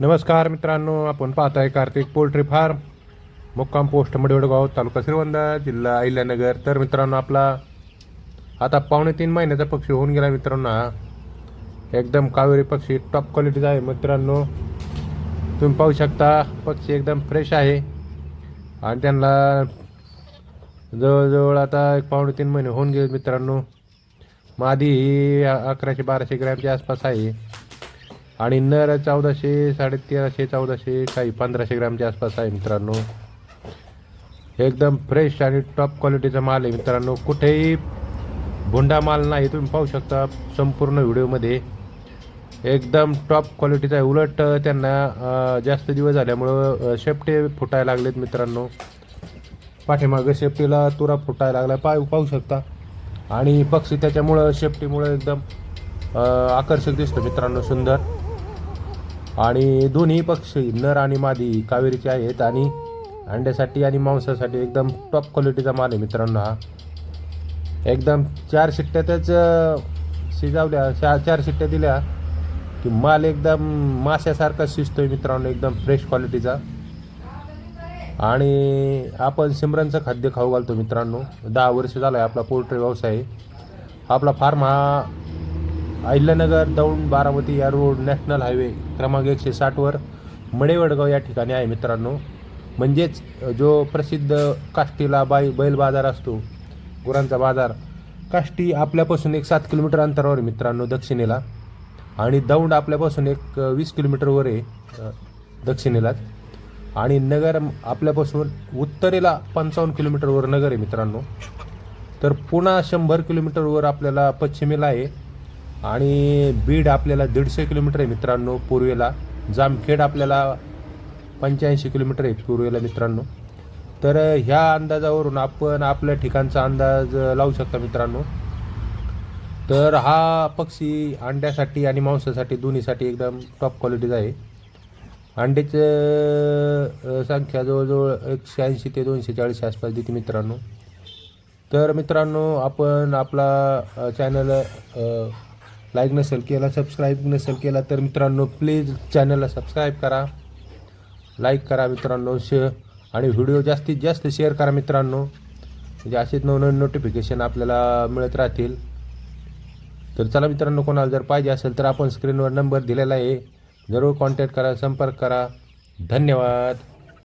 नमस्कार मित्रांनो आपण पाहताय कार्तिक पोल्ट्री फार्म. मुक्काम पोस्ट मडवडगाव तालुका श्रीवंदा जिल्हा अहिल्यानगर. तर मित्रांनो आपला आता पावणे तीन महिन्याचा पक्षी होऊन गेला मित्रांनो हा. एकदम कावेरी पक्षी टॉप क्वालिटीचा आहे मित्रांनो. तुम्ही पाहू शकता पक्षी एकदम फ्रेश आहे. आणि त्यांना जवळजवळ आता एक पावणे तीन महिने होऊन गेले मित्रांनो. मादी ही अकराशे बाराशे ग्रॅमच्या आसपास आहे. आणि नर चौदाशे साडेतेराशे चौदाशे काही पंधराशे ग्रामच्या आसपास आहे मित्रांनो. एकदम फ्रेश आणि टॉप क्वालिटीचा माल आहे मित्रांनो. कुठेही भुंडा माल नाही तुम्ही पाहू शकता संपूर्ण व्हिडिओमध्ये. एकदम टॉप क्वालिटीचा आहे. उलट त्यांना जास्त दिवस झाल्यामुळं अ, शेपटे फुटायला लागलेत मित्रांनो. पाठीमागं शेपटीला तुरा फुटायला लागला. पाय पाहू शकता. आणि पक्षी त्याच्यामुळं शेपटीमुळं एकदम आकर्षक दिसतं मित्रांनो सुंदर. आणि दोन्ही पक्षी नर आणि मादी कावेरीचे आहेत आणि अंड्यासाठी आणि मांसासाठी एकदम टॉप क्वालिटीचा माल आहे मित्रांनो हा. एकदम चार शिट्ट्यातच शिजावल्या चार चार शिट्ट्या दिल्या की माल एकदम माश्यासारखा शिजतोय मित्रांनो एकदम फ्रेश क्वालिटीचा आणि आपण सिमरनचं खाद्य खाऊ घालतो मित्रांनो. दहा वर्ष झालं आहे आपला पोल्ट्री व्यवसाय. आपला फार्म हा अहिल्यानगर दौंड बारामती या रोड नॅशनल हायवे क्रमांक एकशे साठवर मडेवडगाव या ठिकाणी आहे मित्रांनो. म्हणजेच जो प्रसिद्ध काष्टीला बाई बैल बाजार असतो गुरांचा बाजार काष्टी आपल्यापासून एक सात किलोमीटर अंतरावर मित्रांनो दक्षिणेला. आणि दौंड आपल्यापासून एक वीस किलोमीटरवर आहे दक्षिणेला दक्षिणेलाच. आणि नगर आपल्यापासून उत्तरेला पंचावन्न किलोमीटरवर नगर आहे मित्रांनो. तर पुन्हा शंभर किलोमीटरवर आपल्याला पश्चिमेला आहे आणि बीड आपल्याला दीडशे किलोमीटर आहे मित्रांनो पूर्वेला. जामखेड आपल्याला पंच्याऐंशी किलोमीटर आहे पूर्वेला मित्रांनो. तर ह्या अंदाजावरून आपण आपल्या ठिकाणचा अंदाज लावू शकता मित्रांनो. तर हा पक्षी अंड्यासाठी आणि मांसासाठी दोन्हीसाठी एकदम टॉप क्वालिटीचा आहे. अंड्याचं संख्या जवळजवळ एकशे ऐंशी ते दोनशे चाळीस आसपास देते मित्रांनो. तर मित्रांनो आपण आपला चॅनल लाईक नसेल केला सबस्क्राईब नसेल केला तर मित्रांनो प्लीज चॅनलला सबस्क्राईब करा. लाईक करा मित्रांनो शेअर आणि व्हिडिओ जास्तीत जास्त शेअर करा मित्रांनो. म्हणजे असेच नवनवीन नोटिफिकेशन आपल्याला मिळत राहतील. तर चला मित्रांनो कोणाला जर पाहिजे असेल तर आपण स्क्रीनवर नंबर दिलेला आहे. जरूर कॉन्टॅक्ट करा संपर्क करा. धन्यवाद.